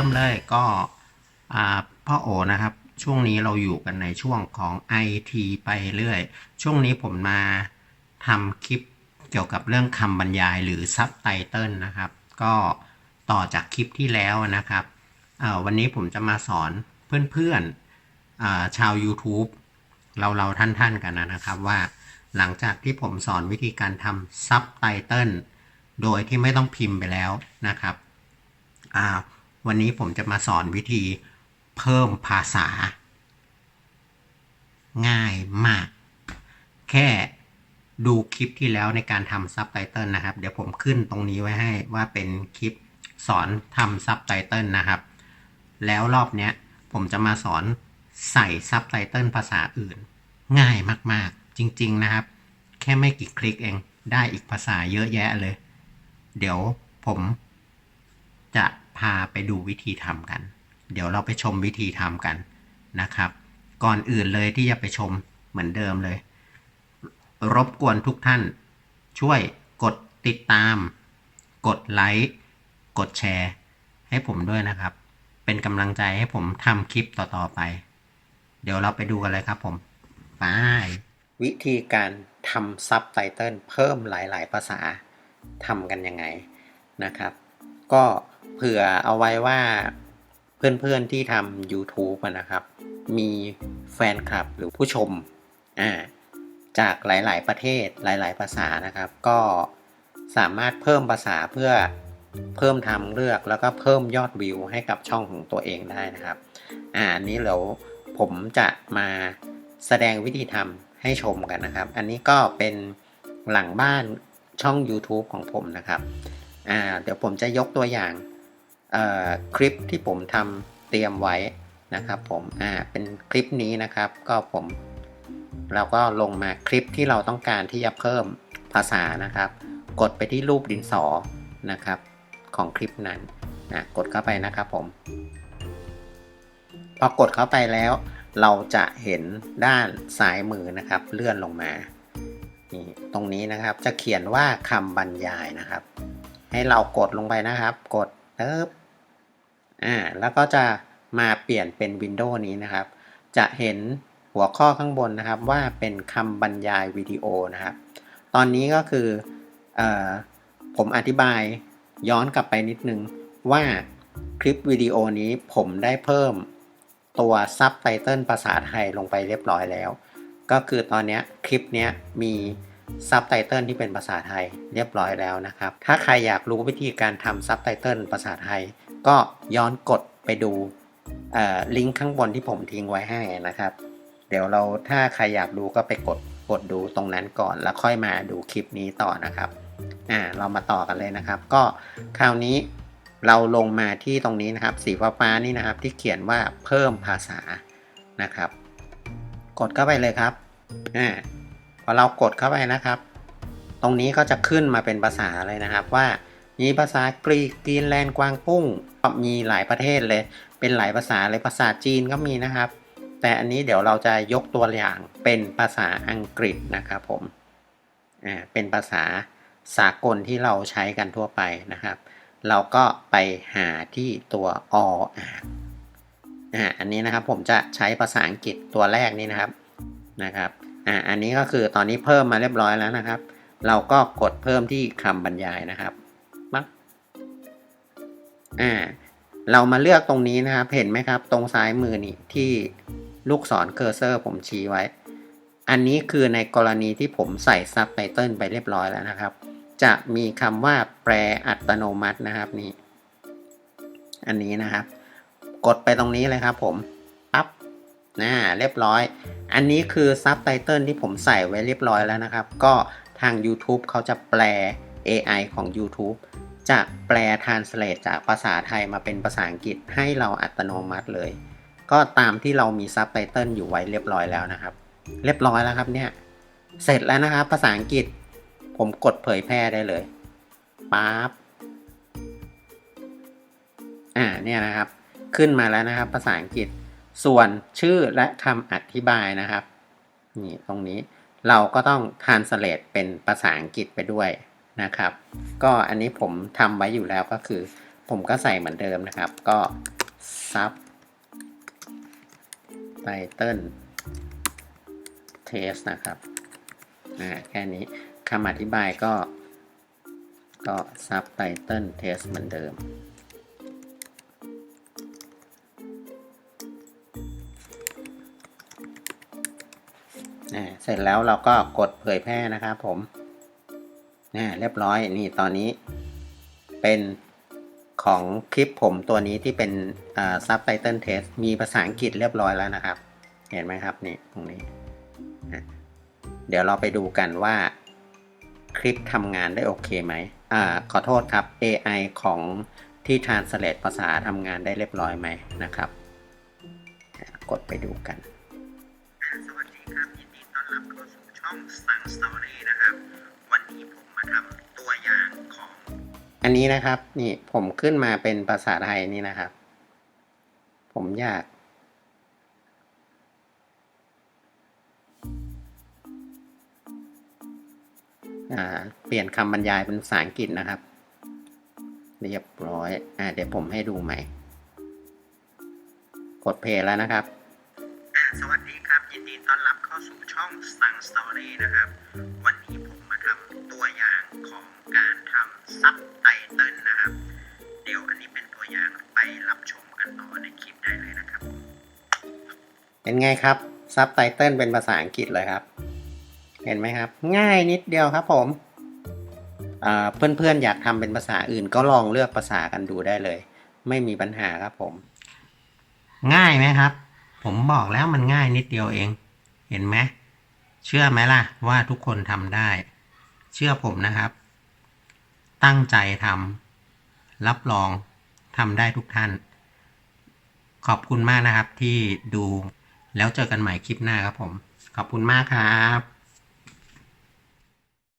ริ่มเลยก็พ่อโอนะครับ ช่วงนี้เราอยู่กันในช่วงของ IT ไปเรื่อย ช่วงนี้ผมมาทำคลิปเกี่ยวกับเรื่องคำบรรยายหรือซับไตเติลนะครับ ก็ต่อจากคลิปที่แล้วนะครับ วันนี้ผมจะมาสอนเพื่อนๆชาว YouTube เราเราท่านท่านๆกันนะครับว่าหลังจากที่ผมสอนวิธีการทำซับไตเติลโดยที่ไม่ต้องพิมพ์ไปแล้วนะครับอ่า วันนี้ผมจะมาสอนวิธีเพิ่มภาษา ง่ายมาก แค่ดูคลิปที่แล้วในการทำซับไตเติลนะครับ เดี๋ยวผมขึ้นตรงนี้ไว้ให้ว่าเป็นคลิปสอนทำซับไตเติลนะครับ แล้วรอบเนี้ยผมจะมาสอนใส่ซับไตเติลภาษาอื่น ง่ายมากๆ จริง ๆนะครับ แค่ไม่กี่คลิกเองได้อีกภาษาเยอะแยะเลย เดี๋ยวผมจะ พาไปดูวิธีทำกัน เดี๋ยวเราไปชมวิธีทำกันนะครับ ก่อนอื่นเลยที่จะไปชมเหมือนเดิมเลย รบกวนทุกท่าน ช่วยกดติดตาม กดไลค์กดแชร์ ให้ผมด้วยนะครับ เป็นกำลังใจให้ผมทำคลิปต่อๆไป เดี๋ยวเราไปดูกันเลยครับผมไปวิธีการทำซับไตเติลเพิ่มหลาย ๆ ภาษาทำกันยังไงนะครับ ก็เผื่อเอาไว้ว่าเพื่อนๆที่ทำ YouTube นะครับ มีแฟนคลับหรือผู้ชมอ่าจากหลายๆประเทศหลายๆภาษานะครับ ก็สามารถเพิ่มภาษาเพื่อเพิ่มทางเลือกแล้วก็เพิ่มยอดวิวให้กับช่องของตัวเองได้นะครับ อ่าอันนี้เดี๋ยวผมจะมาแสดงวิธีทำให้ชมกันนะครับ อันนี้ก็เป็นหลังบ้านช่อง YouTube ของผมนะครับ อ่าเดี๋ยวผมจะยกตัวอย่างคลิปที่ผมทำเตรียมไว้นะครับผมอ่าเป็นคลิปนี้นะครับก็ผมเราก็ลงมาคลิปที่เราต้องการที่จะเพิ่มภาษานะครับ กดไปที่รูปดินสอนะครับ ของคลิปนั้นนะกดเข้าไปนะครับผม พอกดเข้าไปแล้ว เราจะเห็นด้านซ้ายมือนะครับ เลื่อนลงมานี่ตรงนี้นะครับจะเขียนว่าคำบรรยายนะครับ ให้เรากดลงไปนะครับ กดเติบอ่าแล้วก็จะมาเปลี่ยนเป็นวินโดว์นี้นะครับ จะเห็นหัวข้อข้างบนนะครับว่าเป็นคำบรรยายวิดีโอนะครับ ตอนนี้ก็คือเออผมอธิบายย้อนกลับไปนิดนึงว่าคลิปวิดีโอนี้ผมได้เพิ่มตัวซับไตเติลภาษาไทยลงไปเรียบร้อยแล้ว ก็คือตอนนี้คลิปนี้มี ซับไตเติลที่เป็นภาษาไทยเรียบร้อยแล้วนะครับ ถ้าใครอยากรู้วิธีการทำซับไตเติลภาษาไทย ก็ย้อนกดไปดูลิงก์ข้างบนที่ผมทิ้งไว้ให้นะครับ เดี๋ยวเราถ้าใครอยากดูก็ไปกดกดดูตรงนั้นก่อนแล้วค่อยมาดูคลิปนี้ต่อนะครับอ่าเรามาต่อกันเลยนะครับ ก็คราวนี้เราลงมาที่ตรงนี้นะครับ สีฟ้าๆนี่นะครับที่เขียนว่าเพิ่มภาษานะครับ กดเข้าไปเลยครับอ่า อเรากดเข้าไปนะครับ ตรงนี้ก็จะขึ้นมาเป็นภาษาเลยนะครับว่ามีภาษากรีกกรีนแลนด์กวางปุ้งมีหลายประเทศเลย เป็นหลายภาษาเลยภาษาจีนก็มีนะครับ แต่อันนี้เดี๋ยวเราจะยกตัวอย่างเป็นภาษาอังกฤษนะครับผมอ่าเป็นภาษาสากลที่เราใช้กันทั่วไปนะครับ เราก็ไปหาที่ตัวออ่านอ่าอันนี้นะครับผมจะใช้ภาษาอังกฤษตัวแรกนี้นะครับนะครับ อ่าอันนี้ก็คือตอนนี้เพิ่มมาเรียบร้อยแล้วนะครับ เราก็กดเพิ่มที่คำบรรยายนะครับปั๊บอ่า เรามาเลือกตรงนี้นะครับ เห็นไหมครับ ตรงซ้ายมือนี่ที่ลูกศรเคอร์เซอร์ผมชี้ไว้ อันนี้คือในกรณีที่ผมใส่ซับไตเติลไปเรียบร้อยแล้วนะครับ จะมีคำว่าแปลอัตโนมัตินะครับนี่ อันนี้นะครับ กดไปตรงนี้เลยครับผม นะเรียบร้อย อันนี้คือซับไตเติลที่ผมใส่ไว้เรียบร้อยแล้วนะครับ ก็ทาง YouTube เขาจะแปล AI ของ YouTube จะแปล translate จากภาษาไทยมาเป็นภาษาอังกฤษให้เราอัตโนมัติเลย ก็ตามที่เรามีซับไตเติลอยู่ไว้เรียบร้อยแล้วนะครับ เรียบร้อยแล้วครับเนี่ย เสร็จแล้วนะครับ ภาษาอังกฤษ ผมกดเผยแพร่ได้เลยปั๊บอ่าเนี่ยนะครับ ขึ้นมาแล้วนะครับ ภาษาอังกฤษ ส่วนชื่อและคำอธิบายนะครับ นี่ตรงนี้เราก็ต้อง translate เป็นภาษาอังกฤษไปด้วยนะครับ ก็อันนี้ผมทำไว้อยู่แล้วก็คือ ผมก็ใส่เหมือนเดิมนะครับ ก็ซับไตเติลเทสนะครับอ่าแค่นี้คำอธิบายก็ก็ซับไตเติลเทสเหมือนเดิม เสร็จแล้วเราก็กดเผยแพร่นะครับผมเรียบร้อยนี่ตอนนี้เป็นของคลิปผมตัวนี้ที่เป็นซับไตเติลเทสมีภาษาอังกฤษเรียบร้อยแล้วนะครับ เห็นไหมครับนี่ตรงนี้ เดี๋ยวเราไปดูกันว่าคลิปทำงานได้โอเคไหมอ่าขอโทษครับ AI ของที่ translate ภาษาทำงานได้เรียบร้อยไหมนะครับ กดไปดูกัน รับเข้าสู่ช่องสั่งสตอรี่นะครับ วันนี้ผมมาทำตัวอย่างของ อันนี้นะครับ นี่ผมขึ้นมาเป็นภาษาไทยนี่นะครับ ผมอยาก อ่า เปลี่ยนคำบรรยายเป็นภาษาอังกฤษนะครับ เรียบร้อย อ่า เดี๋ยวผมให้ดูใหม่ กดเพลย์แล้วนะครับ อ่า สวัสดีครับ ยินดีต้อนรับเข้าสู่ช่องสั่งสตอรี่นะครับ วันนี้ผมมาทำตัวอย่างของการทำซับไตเติลนะครับ เดี๋ยวอันนี้เป็นตัวอย่างไปรับชมกันต่อในคลิปได้เลยนะครับ เป็นไงครับซับไตเติลเป็นภาษาอังกฤษเลยครับ เห็นไหมครับ ง่ายนิดเดียวครับผมอ่าเพื่อนๆ อยากทำเป็นภาษาอื่นก็ลองเลือกภาษากันดูได้เลย ไม่มีปัญหาครับผม ง่ายไหมครับ ผมบอกแล้วมันง่ายนิดเดียวเอง เห็นไหมเชื่อไหมล่ะ ว่าทุกคนทำได้ เชื่อผมนะครับ ตั้งใจทำรับรองทำได้ทุกท่าน ขอบคุณมากนะครับที่ดูแล้วเจอกันใหม่คลิปหน้าครับผม ขอบคุณมากครับ